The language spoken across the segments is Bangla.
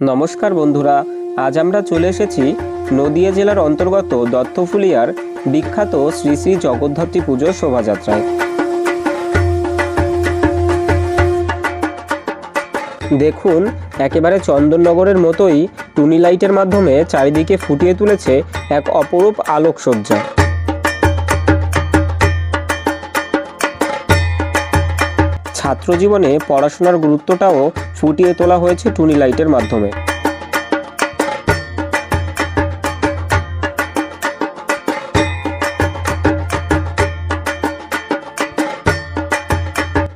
নমস্কার বন্ধুরা, আজ আমরা চলে এসেছি নদিয়া জেলার অন্তর্গত দত্তফুলিয়ার বিখ্যাত শ্রী শ্রী জগদ্ধাত্রী পুজোর শোভাযাত্রায়। দেখুন, একেবারে চন্দননগরের মতোই টুনি লাইটের মাধ্যমে চারিদিকে ফুটিয়ে তুলেছে এক অপরূপ আলোকসজ্জা। ছাত্র জীবনে পড়াশোনার গুরুত্বটাও ফুটিয়ে তোলা হয়েছে টুনি লাইটের মাধ্যমে।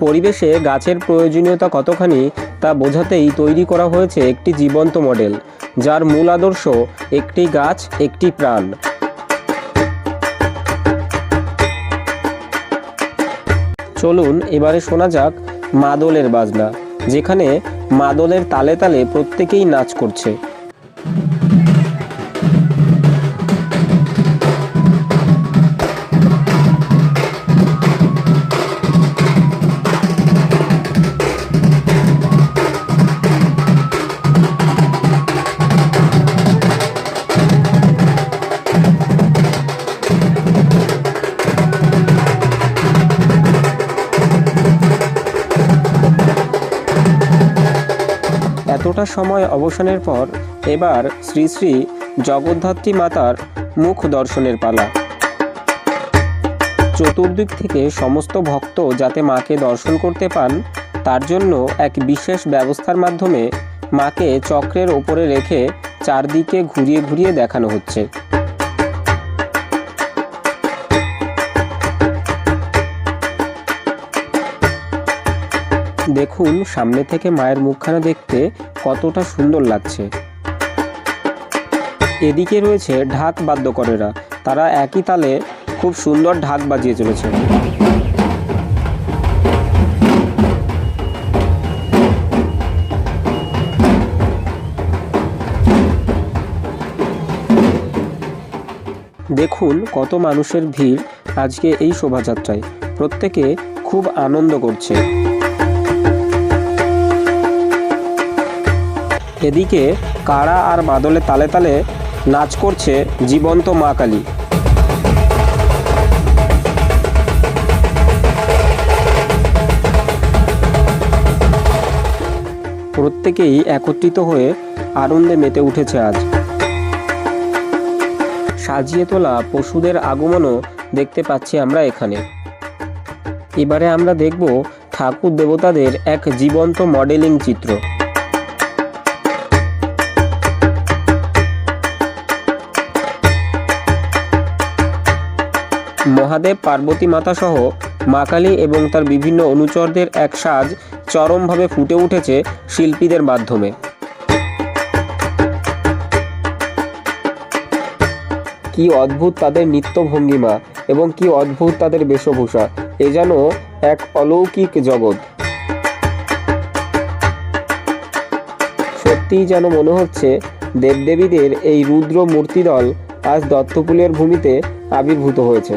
পরিবেশে গাছের প্রয়োজনীয়তা কতখানি তা বোঝাতেই তৈরি করা হয়েছে একটি জীবন্ত মডেল, যার মূল আদর্শ একটি গাছ, একটি প্রাণ। চলুন এবারে শোনা যাক মাদলের বাজনা যেখানে মাদলের তালে তালে প্রত্যেকেই নাচ করছে। এতটা সময় অবসানের পর এবার শ্রী শ্রী জগদ্ধাত্রী মাতার মুখ দর্শনের পালা। চতুর্দিক থেকে সমস্ত ভক্ত যাতে মাকে দর্শন করতে পান, তার জন্য এক বিশেষ ব্যবস্থার মাধ্যমে মাকে চক্রের ওপরে রেখে চারদিকে ঘুরিয়ে ঘুরিয়ে দেখানো হচ্ছে। দেখুন সামনে থেকে মায়ের মুখখানা দেখতে কতটা সুন্দর লাগছে। এদিকে রয়েছে ঢাক বাদ্যকরেরা। তারা একই তালে খুব সুন্দর ঢাক বাজিয়ে চলেছে। দেখুন কত মানুষের ভিড় আজকে এই শোভাযাত্রায়। প্রত্যেকে খুব আনন্দ করছে। এদিকে কারা আর মাদলে তালে তালে নাচ করছে জীবন্ত মা কালী। প্রত্যেকেই একত্রিত হয়ে আনন্দে মেতে উঠেছে আজ। সাজিয়ে তোলা পশুদের আগমনও দেখতে পাচ্ছি আমরা এখানে। এবারে আমরা দেখব ঠাকুর দেবতাদের এক জীবন্ত মডেলিং চিত্র। মহাদেব, পার্বতী মাতা সহ মা কালী এবং তার বিভিন্ন অনুচরদের এক সাজ চরমভাবে ফুটে উঠেছে শিল্পীদের মাধ্যমে। কি অদ্ভুত তাদের নিত্য ভঙ্গিমা এবং কি অদ্ভুত তাদের বেশভূষা, এ যেন এক অলৌকিক জগৎ। সত্যিই যেন মনে হচ্ছে দেবদেবীদের এই রুদ্র মূর্তিদল আজ দত্তপুলের ভূমিতে আবির্ভূত হয়েছে।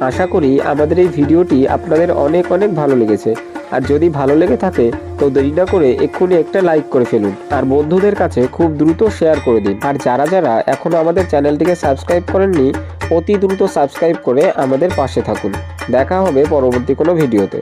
আশা করি আমাদের এই ভিডিওটি আপনাদের অনেক অনেক ভালো লেগেছে। আর যদি ভালো লেগে থাকে, তো দেরি না করে এক্ষুনি একটা লাইক করে ফেলুন। আর বন্ধুদের কাছে খুব দ্রুত শেয়ার করে দিন। আর যারা যারা এখনও আমাদের চ্যানেলটিকে সাবস্ক্রাইব করেননি, অতি দ্রুত সাবস্ক্রাইব করে আমাদের পাশে থাকুন। দেখা হবে পরবর্তী কোনো ভিডিওতে।